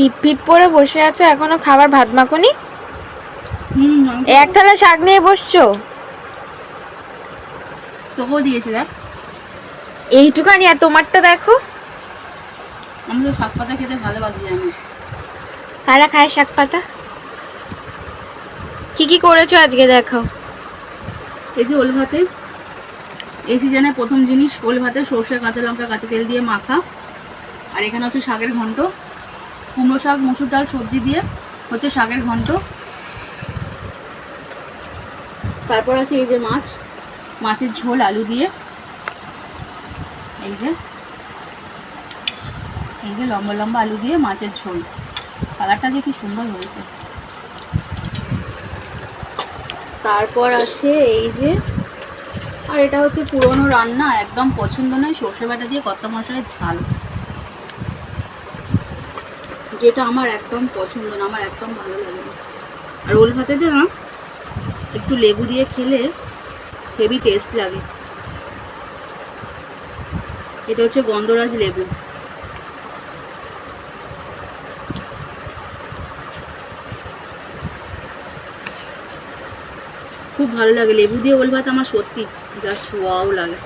টিপ ফিপ পরে বসে আছো এখনও খাবার ভাত মাখনি? হুম এক থালা শাক নিয়ে বসছো? তোকেও দিয়েছে দেখ। এইটুখানি আর তোমারটা দেখো। আমি তো শাক পাতা খেতে ভালোবাসি জানিস। কারা খায় শাক পাতা? কি কি করেছ আজকে দেখো। এই যে ওল ভাতে। এই সিজনে প্রথম জিনিস ওল ভাতে সর্ষে কাঁচা লঙ্কা কাঁচা তেল দিয়ে মাখা। আর এখানে হচ্ছে শাকের ঘন্ট। কুমড়ো শাক, মসুর ডাল, সবজি দিয়ে হচ্ছে শাকের ঘন্ট। তারপর আছে এই যে মাছ, মাছের ঝোল, আলু দিয়ে। এই যে এই যে লম্বা লম্বা আলু দিয়ে মাছের ঝোল। কালারটা যে কি সুন্দর হয়েছে। তারপর আছে এই যে, আর এটা হচ্ছে পুরনো রান্না, একদম পছন্দ নয়, সর্ষে বাটা দিয়ে কত মশলায় ঝাল। যেটা আমার একদম পছন্দ না, আমার একদম ভালো লাগে না। আর ওল ভাতেতে না, একটু লেবু দিয়ে খেলে হেভি টেস্ট লাগে। এটা হচ্ছে গন্ধরাজ লেবু। খুব ভালো লাগে, লেবু দিয়ে ওল ভাত আমার সত্যি জাস্ট ওয়াও লাগে।